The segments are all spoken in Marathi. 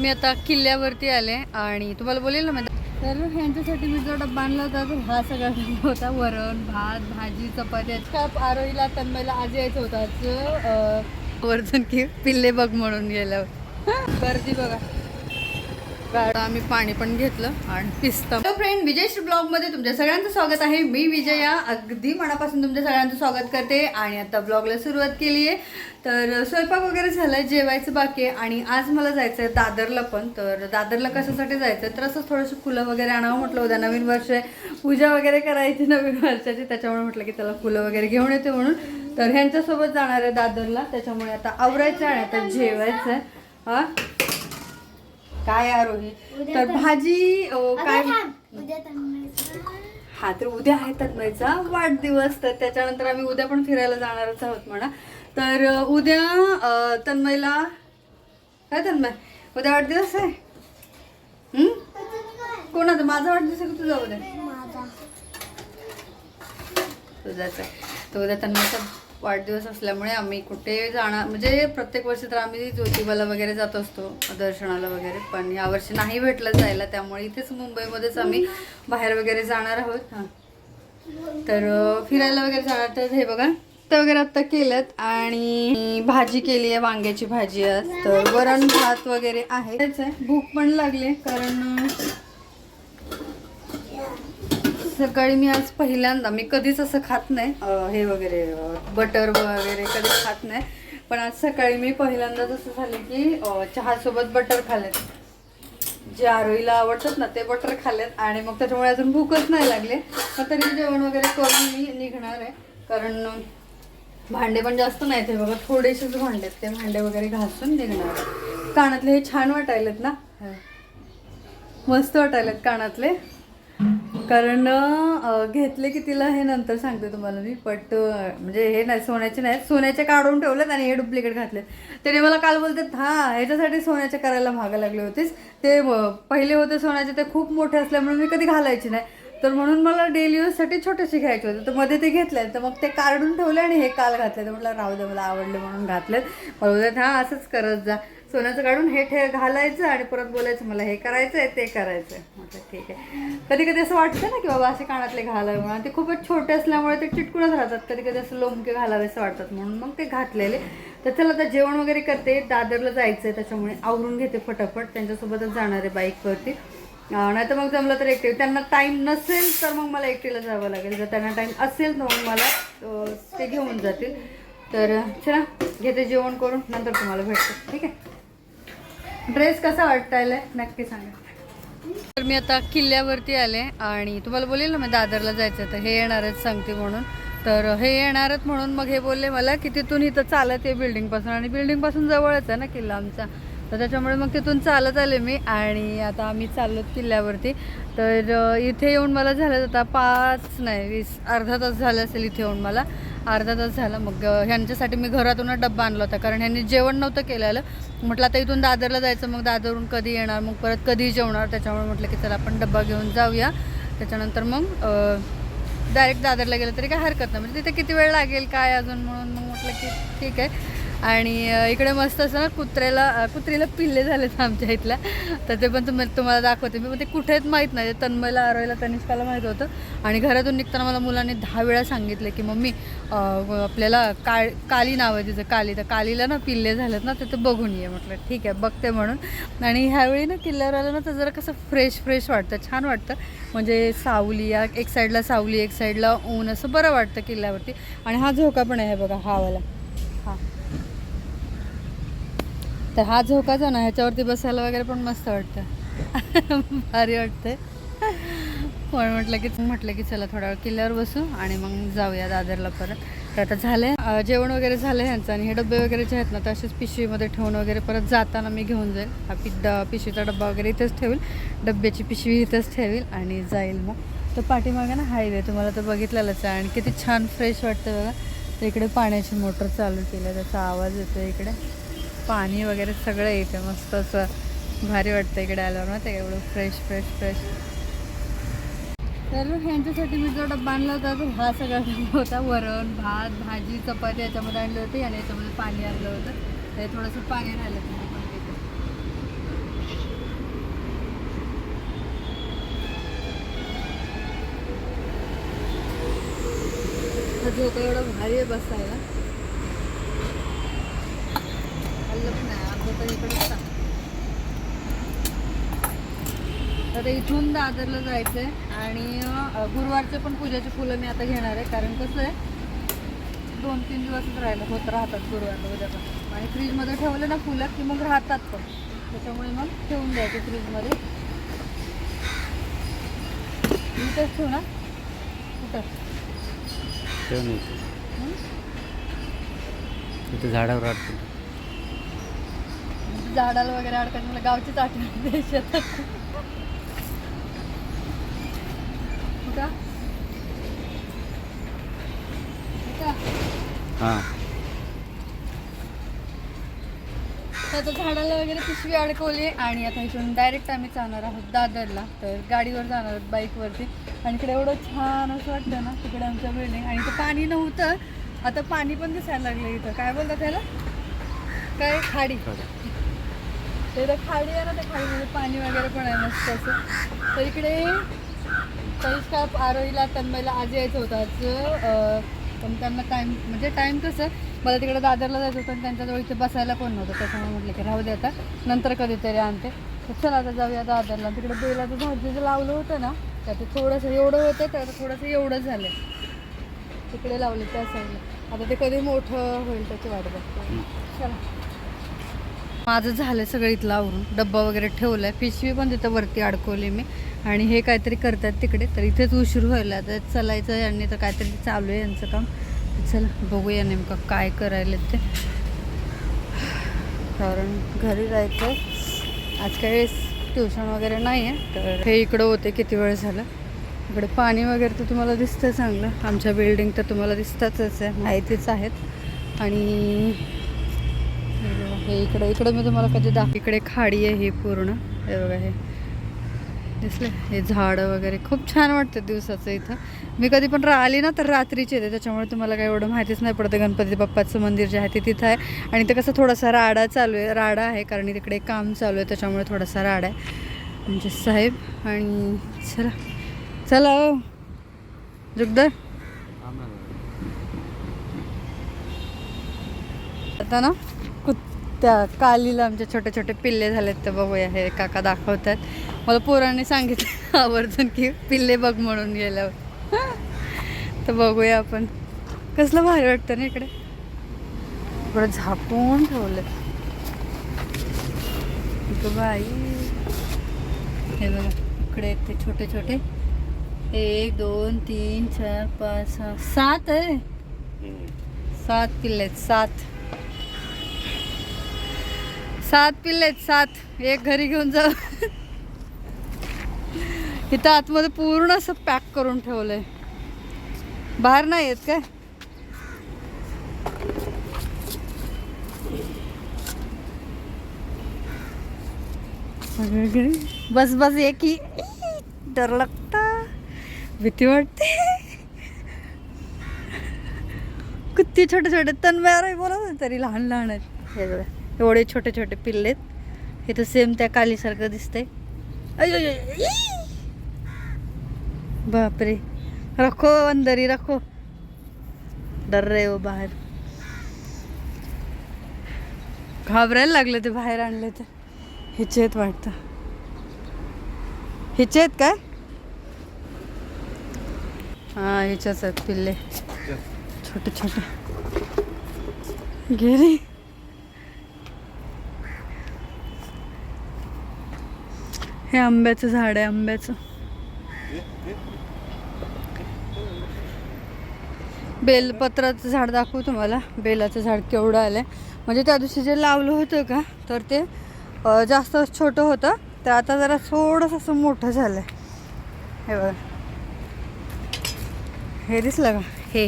मी आता किल्ल्यावरती आले आणि तुम्हाला बोलेल ना मी तर ह्यांच्यासाठी मी जो डब्बा आणला होता तो हा सगळा डब्बा होता. वरण भात भाजी चपाती. का आरोहीला तन्मयला आज यायचं होतं. आज अं, की पिल्ले बघ म्हणून गेल्यावर. गर्दी बघा. आम्ही पाणी पण घेतलं आणि पिस्ता. हॅलो फ्रेंड विजयश्री ब्लॉगमध्ये तुमच्या सगळ्यांचं स्वागत आहे. मी विजया अगदी मनापासून तुमच्या सगळ्यांचं स्वागत करते आणि आता ब्लॉगला सुरुवात केली आहे. तर स्वयंपाक वगैरे झालाय जेवायचं बाकी आहे आणि आज मला जायचं आहे दादरला पण. तर दादरला कशासाठी जायचं आहे तर असं थोडंसं फुलं वगैरे आणावं म्हटलं. उद्या नवीन वर्ष आहे. पूजा वगैरे करायची नवीन वर्षाची. त्याच्यामुळे म्हटलं की त्याला फुलं वगैरे घेऊन येते म्हणून. तर ह्यांच्यासोबत जाणार आहे दादरला. त्याच्यामुळे आता आवरायचं आणि आता जेवायचं आहे हां? काय आरोही? तर भाजी काय? हा तर उद्या आहे तन्मयचा वाढदिवस. तर त्याच्यानंतर आम्ही उद्या पण फिरायला जाणारच आहोत म्हणा. तर उद्या तन्मयला काय तन्मय? उद्या वाढदिवस आहे? हम्म? कोणाचा? माझा वाढदिवस आहे का तुझा उद्या? तुझाच आहे. तर उद्या तन्मयचा वाढदिवस असल्यामुळे आम्ही कुठे जाणार म्हणजे प्रत्येक वर्षी तर आम्ही ज्योतिबाला वगैरे जात असतो दर्शनाला वगैरे पण यावर्षी नाही भेटलं जायला त्यामुळे इथेच मुंबईमध्येच आम्ही बाहेर वगैरे जाणार आहोत. हां. तर फिरायला वगैरे जाणार तर हे बघा वगैरे आता केल्यात आणि भाजी केली आहे वांग्याची भाजी आज तर वरण भात वगैरे आहे. त्याच आहे. भूक पण लागली कारण सकाळी मी आज पहिल्यांदा मी कधीच असं खात नाही. हे वगैरे बटर वगैरे कधीच खात नाही. पण आज सकाळी मी पहिल्यांदा जसं झालं की चहासोबत बटर खाल्लेत. जे आरोईला आवडतात ना ते बटर खाल्लेत आणि मग त्याच्यामुळे अजून भूकच नाही लागले. पण तरी जेवण वगैरे करून मी निघणार आहे. कारण भांडे पण जास्त नाहीत हे बघा थोडेसेच भांडे आहेत ते भांडे वगैरे घासून निघणार. कानातले हे छान वाटायलेत ना? मस्त वाटायलेत कानातले. कारण घेतले की तिला हे नंतर सांगते तुम्हाला मी पट म्हणजे हे नाही सोन्याचे नाही सोन्याचे काढून ठेवलेत आणि हे डुप्लिकेट घातलेत. त्याने मला काल बोलतात हा ह्याच्यासाठी सोन्याचे करायला महाग लागले होतेस. ते पहिले होते सोन्याचे ते खूप मोठे असल्यामुळे मी कधी घालायचे नाही. तर म्हणून मला डेली यूजसाठी छोटेसे घ्यायचे होते. तर मध्ये ते घेतले तर मग ते काढून ठेवले आणि हे काल घातले तर म्हटलं राहू दे मला आवडले म्हणून घातलेत. मला बोलतात हा असंच करत जा. सोन्याचं काढून हे ठे घालायचं आणि परत बोलायचं मला हे करायचं आहे ते करायचं आहे म्हटलं ठीक आहे. कधी कधी असं वाटतं ना की बाबा असे कानातले घालावे म्हणून. ते खूपच छोटे असल्यामुळे ते चिटकूनच राहतात. कधी कधी असं लोमके घालावे असं वाटतात म्हणून. मग ते घातलेले. तर चला आता जेवण वगैरे करते. दादरला जायचं आहे त्याच्यामुळे आवरून घेते फटाफट. त्यांच्यासोबतच जाणार आहे बाईकवरती नाही तर मग जमलं तर एकटे. त्यांना टाईम नसेल तर मग मला एकटीला जावं लागेल. जर त्यांना टाईम असेल तर मग मला ते घेऊन जातील. तर चला घेते जेवण करून. नंतर तुम्हाला भेटते. ठीक आहे? ड्रेस कसा वाटतायला नक्की सांगा. तर मी आता किल्ल्यावरती आले आणि तुम्हाला बोलेल ना मी दादरला जायचं तर हे येणारच सांगते म्हणून. तर हे येणारच म्हणून मग हे बोलले मला की तिथून इथं चालत आहे बिल्डिंगपासून आणि बिल्डिंगपासून जवळच आहे ना किल्ला आमचा. तर त्याच्यामुळे मग तिथून चालत आले मी आणि आता आम्ही चाललो किल्ल्यावरती. तर इथे येऊन मला झालं आता पाच नाही वीस अर्धा तास झालं असेल इथे येऊन मला. अर्धा तास झाला. मग ह्यांच्यासाठी मी घरातूनच डब्बा आणला होता. कारण ह्यांनी जेवण नव्हतं केलेलं. म्हटलं आता इथून दादरला जायचं. मग दादरहून कधी येणार? मग परत कधी जेवणार? त्याच्यामुळे म्हटलं की चला आपण डब्बा घेऊन जाऊया. त्याच्यानंतर मग डायरेक्ट दादरला गेलं तरी काय हरकत नाही. म्हणजे तिथे किती वेळ लागेल? काय अजून? म्हणून मग म्हटलं की ठीक आहे. आणि इकडे मस्त असं ना कुत्र्याला कुत्रीला पिल्ले झालेत आमच्या इथल्या. तर ते पण तुम्ही तुम्हाला दाखवते. मी पण ते कुठे आहेत माहीत नाही. तन्मयला आरोयला तनिष्काला माहीत होतं. आणि घरातून निघताना मला मुलांनी दहा वेळा सांगितले की मम्मी आपल्याला काळ काली नाव आहे तिचं काली. तर कालीला ना पिल्ले झालेत ना तर ते बघून ये. म्हटलं ठीक आहे बघते म्हणून. आणि ह्यावेळी ना किल्ल्यावर आलं ना तर जरा कसं फ्रेश फ्रेश वाटतं. छान वाटतं. म्हणजे सावली या एक साईडला सावली एक साईडला ऊन असं बरं वाटतं किल्ल्यावरती. आणि हा झोका पण आहे बघा हा वाला हा तर हा झोका जो ना ह्याच्यावरती बसायला वगैरे पण मस्त वाटतं. भारी वाटतंय. पण म्हटलं की म्हटलं की चला थोडा वेळ किल्ल्यावर बसू आणि मग जाऊया दादरला परत. तर आता झालं आहे जेवण वगैरे झालं आहे ह्यांचं आणि हे डबे वगैरे जे आहेत ना तर असेच पिशवीमध्ये ठेवून वगैरे परत जाताना मी घेऊन जाईल. हा पि पिशवीचा डब्बा वगैरे इथेच ठेवेल. डब्याची पिशवी इथेच ठेवेल आणि जाईल मग. तर पाठीमागे ना हायवे तुम्हाला तर बघितलेलंच आहे. आणि किती छान फ्रेश वाटतं बघा. तर इकडे पाण्याची मोटर चालू केली आहे. त्याचा आवाज येतो इकडे. पाणी वगैरे सगळं येते. मस्त असं भारी वाटतं इकडे आल्यावर. ना ते एवढं फ्रेश फ्रेश फ्रेश तर ह्यांच्यासाठी मी जो डब्बा आणला होता तो हा सगळा डब्बा होता. वरण भात भाजी चपाती याच्यामध्ये आणली होती आणि याच्यामध्ये पाणी आणलं होतं. ते थोडंसं पाणी राहिलं होतं झोका एवढं भारी आहे बसायला. हल्लं पण नाही अर्धा तर इकडंच इथून दादरला जायचंय आणि अं, गुरुवारचे पण पूजाची फुलं मी आता घेणार आहे. कारण कसं आहे दोन तीन दिवसच राहिलं होत राहतात गुरुवारला उद्या पण. आणि फ्रीजमध्ये ठेवलं ना फुलं की मग राहतात पण. त्याच्यामुळे मग ठेवून द्यायचे फ्रीजमध्ये. इथंच ठेवू ना? कुठं? झाडावर अडकून झाडाला वगैरे अडकत मला गावचीच आठवण शेतात? हां. आता झाडाला वगैरे पिशवी अडकवली आणि आता इथून डायरेक्ट आम्ही जाणार आहोत दादरला. तर गाडीवर जाणार आहोत बाईकवरती आणि इकडे एवढं छान असं वाटतं ना तिकडे आमच्या बिल्डिंग आणि इथं पाणी नव्हतं. आता पाणी पण दिसायला लागलं इथं. काय बोलतात त्याला काय? खाडी. ते इथं खाडी आहे ना त्या खाडीमध्ये म्हणजे पाणी वगैरे पण आहे मस्त असं. तर इकडे का आरोहीला तन्मयला आज यायचं होतं. आज पण त्यांना टाईम म्हणजे टाईम कसं मला तिकडे दादरला जायचं होतं आणि त्यांच्याजवळ इथे बसायला कोण नव्हतं. त्याच्यामुळे म्हटलं की राहू दे आता नंतर कधीतरी आणते. तर चला आता जाऊया दादरला. तिकडे बेलाचं झाड जे लावलं होतं ना तर ते थोडंसं एवढं होतं तर थोडंसं एवढं झालं तिकडे लावलं त्या साईडला आता ते कधी मोठं होईल त्याची वाट बघते. चला. माझं झालं सगळं इथलं आवरून. डब्बा वगैरे ठेवलाय. पिशवी पण तिथं वरती अडकवली मी. आणि हे काहीतरी करतात तिकडे. तर इथेच उशीर व्हायला तर चलायचं यांनी तर काहीतरी चालू आहे यांचं काम. चला बघूया नेमकं काय करायला ते. कारण घरी जायचं आज काही ट्युशन वगैरे नाही आहे. तर हे इकडं होते किती वेळ झालं. इकडे पाणी वगैरे तर तुम्हाला दिसतं चांगलं. आमच्या बिल्डिंग तर तुम्हाला दिसतातच आहे. माहितीच आहेत. आणि हे हे इकडे इकडे मी तुम्हाला कधी दाख इकडे खाडी आहे ही पूर्ण. हे बघा हे. दिसले? हे झाडं वगैरे. खूप छान वाटतं दिवसाचं इथं. मी कधी पण आली ना तर रात्रीची येते. त्याच्यामुळे तुम्हाला काही एवढं माहितीच नाही पडतं. गणपती बाप्पाचं मंदिर जे आहे ते तिथं आहे. आणि ते कसं थोडासा राडा चालू आहे. राडा आहे कारण तिकडे काम चालू आहे. त्याच्यामुळे थोडासा राडा आहे. म्हणजे साहेब आणि चला. चला ओ जुगदर. आता ना? कुत्त्या कालीला आमचे छोटे छोटे पिल्ले झालेत तर बघूया हे काका दाखवतात. मला पोरांनी सांगितलं आवर्जून की पिल्ले बघ म्हणून गेल्यावर. तर बघूया आपण. कसलं भारी वाटतं ना इकडे. इकडे झापून ठेवलं इकडं बाई. हे बघा इकडे ते छोटे छोटे. एक दोन तीन चार पाच सहा. सात आहे. सात पिल्ले आहेत सात. सात पिल्ले आहेत सात. एक घरी घेऊन जा. इथं आतमध्ये पूर्ण असं पॅक करून ठेवलंय. बाहेर नाही येत काय? बस बस एक ही डर लागता. भीती वाटते. किती छोटे छोटे तन्मयार बोला ना तरी लहान लहान आहेत. हे एवढे छोटे छोटे पिल्लेत हे तर सेम त्या कालीसारखं दिसतंय. अय, बापरे रखो अंदरी रखो डर रे हो बाहेर घाबरायला लागले ते बाहेर आणले तर हिचे आहेत वाटतं हिचे आहेत काय हा हिच्याच आहेत पिल्ले छोटे छोटे गेली हे आंब्याचं झाड आहे आंब्याचं. बेलपत्राचं झाड दाखवू तुम्हाला. बेलाचं झाड केवढं आलं आहे म्हणजे त्या दिवशी जे लावलं होतं का तर ते जास्त छोटं होतं. तर आता जरा थोडंसं असं मोठं झालं आहे हे बघा. हे दिसलं का? हे.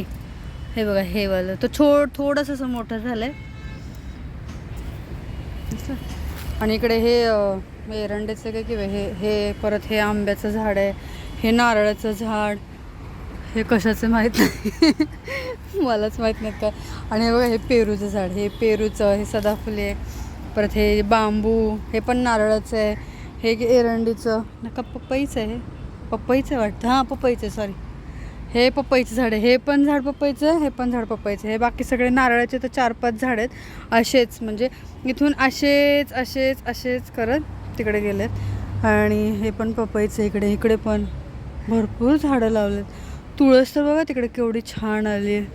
हे बघा हे वालं. तो छो थोडंसं असं मोठं झालं आहे आणि इकडे हे एरंडेचं काय किंवा हे हे परत हे आंब्याचं झाड आहे हे नारळाचं झाड हे कशाचं माहीत नाही. मलाच माहीत नाही काय. आणि हे बघा हे पेरूचं झाड हे पेरूचं हे सदाफुले परत हे बांबू हे पण नारळाचं आहे हे एरंडीचं. नका पपईचं आहे हे? पपईचं वाटतं. हां पपईचं सॉरी हे पपईचं झाड आहे. हे पण झाड पपईचं हे पण झाड पपईचं. हे बाकी सगळे नारळाचे तर चार पाच झाड आहेत. असेच म्हणजे इथून असेच असेच असेच करत तिकडे गेलेत. आणि हे पण पपईचं इकडे. इकडे पण भरपूर झाडं लावलेत. तुळस तर बघा तिकडे केवढी छान आली आहे.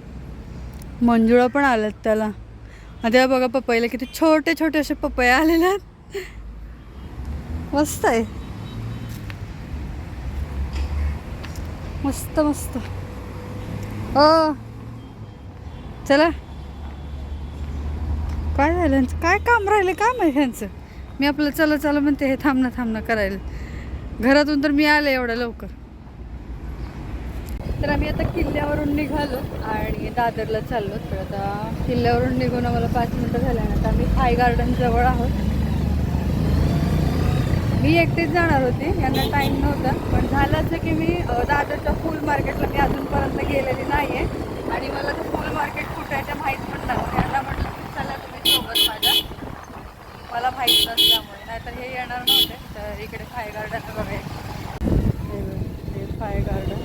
मंजुळा पण आल्यात त्याला. आणि तेव्हा बघा पपईला किती छोटे छोटे असे पपया आलेले आहेत. मस्त आहे. मस्त मस्त. हो. चला. काय झालं? काय काम राहिलं काय माहिती ह्यांचं? मी आपलं चला चला म्हणते हे थांबणं थांबणं करायला. घरातून तर मी आले एवढ्या लवकर. तर आम्ही आता किल्ल्यावरून निघालो आणि दादरला चाललो. तर आता किल्ल्यावरून निघून आम्हाला पाच मिनटं झाल्यानंतर आम्ही थाय गार्डन जवळ आहोत. मी एकटीच जाणार होते यांना टाईम नव्हता. पण झालं असं की मी दादरच्या फुल मार्केटला मी अजूनपर्यंत गेलेली नाही आहे आणि मला ते फुल मार्केट कुठं आहे ते माहीत पण नव्हतं यांना म्हटलं की चला तुम्ही सोबत माझ्या माहीत नसल्यामुळे नाहीतर हे येणार नव्हते. तर इकडे फाय गार्डन बघा हे फाय गार्डन.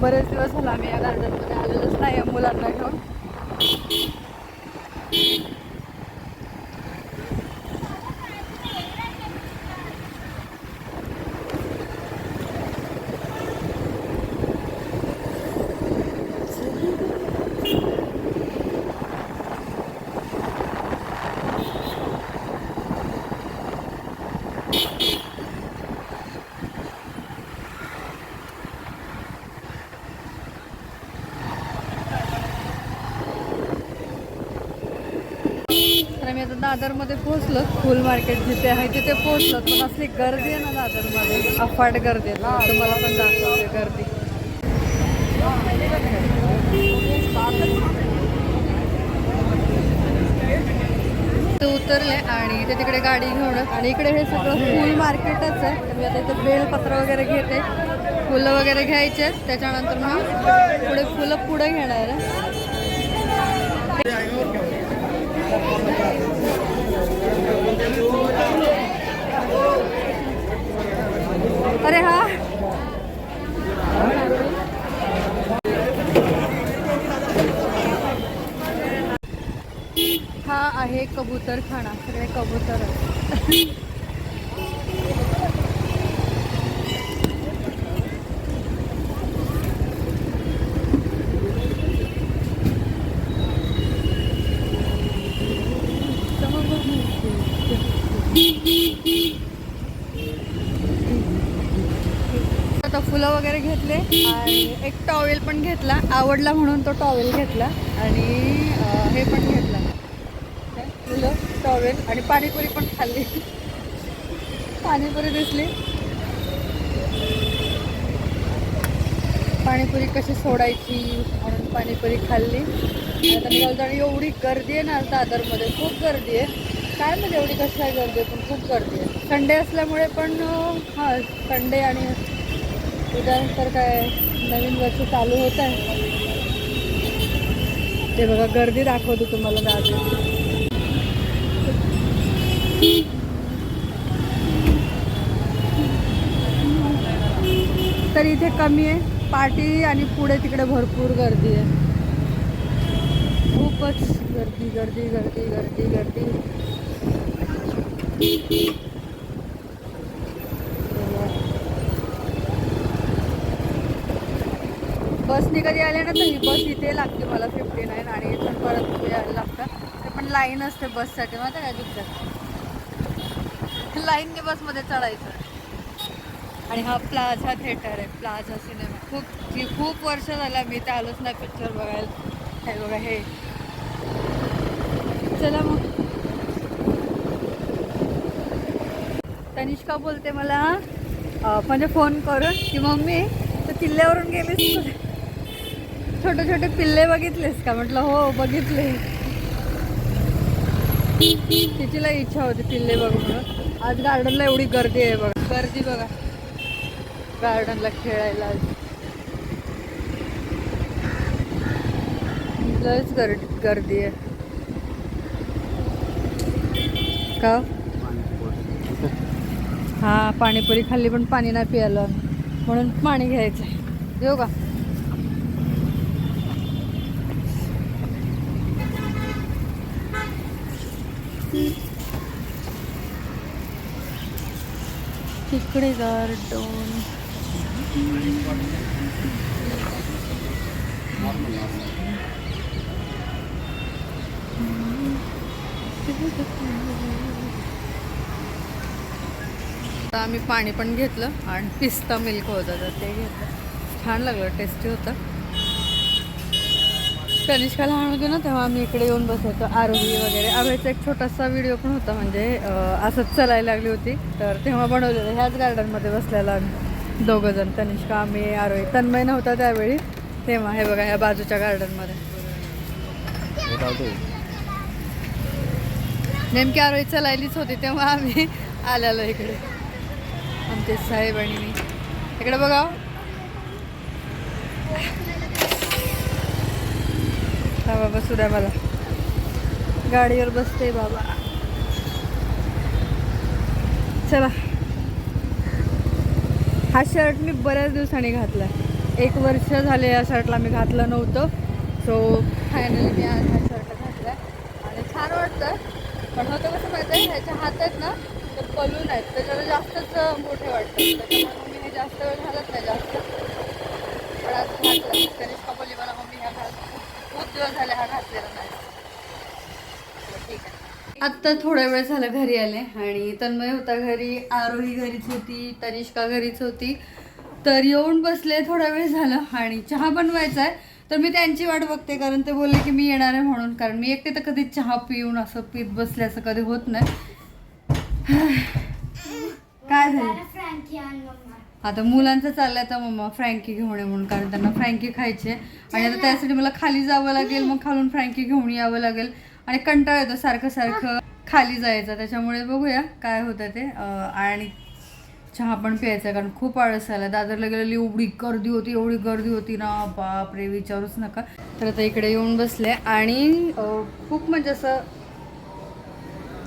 बरेच दिवस झाला आम्ही या गार्डनमध्ये आलेलोच नाही आहे मुलांना घेऊन तर आम्ही आता दादरमध्ये पोहोचलो फुल मार्केट जिथे आहे तिथे पोहोचलो पण असली गर्दी आहे ना दादरमध्ये अफाट गर्दी आहे. ना तुम्हाला पण दाखवते गर्दी. ते उतरले आणि इथे तिकडे गाडी घेऊन आणि इकडे हे सगळं फुल मार्केटच आहे. तर मी आता इथे बेलपत्र वगैरे घेते. फुलं वगैरे घ्यायचे आहेत. त्याच्यानंतर मग पुढे फुलं पुढे घेणार आहे अरे हा एक कबूतर खाना सगळे कबूतर आता फुलं वगैरे घेतले आणि एक टॉवेल पण घेतला आवडला म्हणून तो टॉवेल घेतला आणि हे पण घेतला. फुलं आणि पाणीपुरी पण खाल्ली. पाणीपुरी दिसली. पाणीपुरी कशी सोडायची म्हणून पाणीपुरी खाल्ली. आता आणि एवढी गर्दी आहे ना दादरमध्ये खूप गर्दी आहे. काय म्हणजे एवढी कशी काय गर्दी आहे? पण खूप गर्दी आहे. संडे असल्यामुळे पण हां संडे आणि उद्यानंतर काय नवीन वर्ष चालू होत आहे. ते बघा गर्दी दाखवते तुम्हाला दादर तर इथे कमी आहे. पार्टी आणि पुढे तिकडे भरपूर गर्दी आहे. खूपच गर्दी गर्दी गर्दी गर्दी गर्दी. बसने कधी आले ना तर ही बस इथे लागते मला फिफ्टी नाईन आणि इथून परत यायला लागतं. ते पण लाईन असते बससाठी माहिती काय तिथं लाईनने बसमध्ये चढायचं. आणि हा प्लाझा थिएटर आहे प्लाझा सिनेमा. खूप मी खूप वर्ष झाला मी तर आलोच नाही पिक्चर बघायला. हे बघा हे. चला मग. तनिष्का बोलते मला म्हणजे फोन करून की मम्मी तर किल्ल्यावरून गेलीस छोटे छोटे पिल्ले बघितलेस का? म्हटलं हो बघितले. तिचीला इच्छा होती पिल्ले बघून. म्हणून. आज गार्डनला एवढी गर्दी आहे बघा. गर्दी बघा. गार्डनला खेळायला. आज. लयच गर्दी गर्दी आहे. का? हा पाणीपुरी खाल्ली पण पाणी नाही प्यायला. म्हणून पाणी घ्यायचं आहे येऊ का? तिकडे गार्डन आम्ही पाणी पण घेतलं आणि पिस्ता मिल्क होतं तर ते घेतलं. छान लागलं टेस्टी होतं. कनिष्का लहान होती ना तेव्हा आम्ही इकडे येऊन बसायचो. आरोही वगैरे. आरोहीचा एक छोटासा व्हिडिओ पण होता म्हणजे असंच चालायला लागली होती. तर तेव्हा बनवलेलं ह्याच गार्डनमध्ये बसलेला आम्ही. दोघं जण. तनिष्का आम्ही आरोही. तन्मय नव्हता त्यावेळी. तेव्हा हे बघा ह्या बाजूच्या गार्डनमध्ये नेमकी आरोही चलायलीच होती तेव्हा आम्ही आलेलो इकडे. आमचे साहेब आणि मी. इकडे बघा. हा बाबा सुद्धा मला. गाडीवर बसते बाबा. चला. हा शर्ट मी बऱ्याच दिवसांनी घातला एक वर्ष झाले या शर्टला मी घातलं नव्हतं. सो फायनली मी आज हा शर्ट घातला आणि छान वाटतं पण होतं कसं माहिती आहे ह्याच्या हातात ना तर पलून आहेत. त्याच्याला जास्तच मोठे वाटतं त्याच्यामुळे मी हे जास्त वेळ घालत नाही जास्त. पण आज घातलं तरी बोलली मला मम्मी ह्या घाल दिवस झाले हा घातलेला नाही. तर ठीक आहे. आत्ता थोडा वेळ झाला घरी आले आणि तन्मय होता घरी आरोही घरीच होती तनिष्का घरीच होती. तर येऊन बसले थोडा वेळ झाला आणि चहा बनवायचा आहे तर मी त्यांची वाट बघते कारण ते बोलले की मी येणार आहे म्हणून. कारण मी एकटे तर कधी चहा पिऊन असं पीत बसले असं कधी होत नाही. काय झालं? आता मुलांचं चाललंय तर मम्मा फ्रँकी घेऊन ये म्हणून कारण त्यांना फ्रँकी खायचे आणि आता त्यासाठी मला खाली जावं लागेल मग खालून फ्रँकी घेऊन यावं लागेल. आणि कंटाळा येतो सारखं सारखं खाली जायचं त्याच्यामुळे बघूया काय होतं ते. आणि चहा पण प्यायचा कारण खूप आळस आला दादरला गेलेली एवढी गर्दी होती एवढी गर्दी होती ना बाप रे विचारूच नका. तर आता इकडे येऊन बसले. आणि खूप म्हणजे असं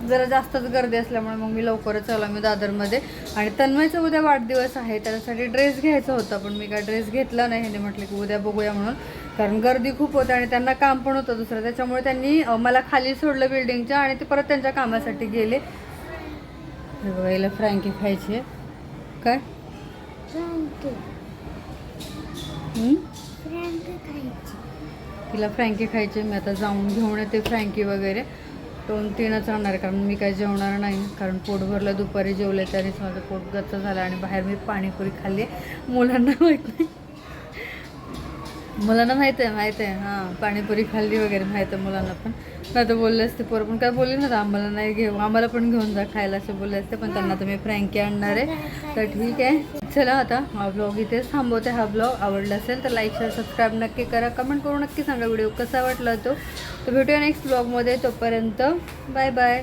जरा जास्तच गर्दी असल्यामुळे मग मी लवकरच आलो मी दादरमध्ये. आणि तन्मयचा उद्या वाढदिवस आहे त्याच्यासाठी ड्रेस घ्यायचा होता पण मी काय ड्रेस घेतला नाही ह्याने म्हटलं की उद्या बघूया म्हणून. कारण गर्दी खूप होती आणि त्यांना काम पण होतं दुसरं त्याच्यामुळे त्यांनी मला खाली सोडलं बिल्डिंगच्या आणि ते परत त्यांच्या कामासाठी गेले. बघा हिला फ्रँकी खायची काय? फ्रँकी? फ्रँकी खायची. तिला फ्रँकी खायची मी आता जाऊन घेऊन येते फ्रँकी वगैरे. दोन तीनच राहणार कारण मी काय जेवणार नाही. कारण पोट भरलं दुपारी जेवले त्यानेच माझं पोट गच्च झालं आणि बाहेर मी पाणीपुरी खाल्ली मुलांना माहीत नाही. मुलांना माहीत आहे माहीत आहे. हां पाणीपुरी खाल्ली वगैरे माहीत आहे मुलांना पण. नाही तर बोलले असते पोरं पण काय बोलले ना आम्हाला नाही घेऊ आम्हाला पण घेऊन जा खायला असे बोलले असते पण त्यांना तुम्ही फ्रँकी आणणार आहे. तर ठीक आहे. चला आता हा ब्लॉग इथेच थांबवते हा ब्लॉग आवडला असेल तर लाईक शेअर सबस्क्राईब नक्की करा. कमेंट करून नक्की सांगा व्हिडिओ कसा वाटला तो. तर भेटूया नेक्स्ट ब्लॉगमध्ये तोपर्यंत बाय बाय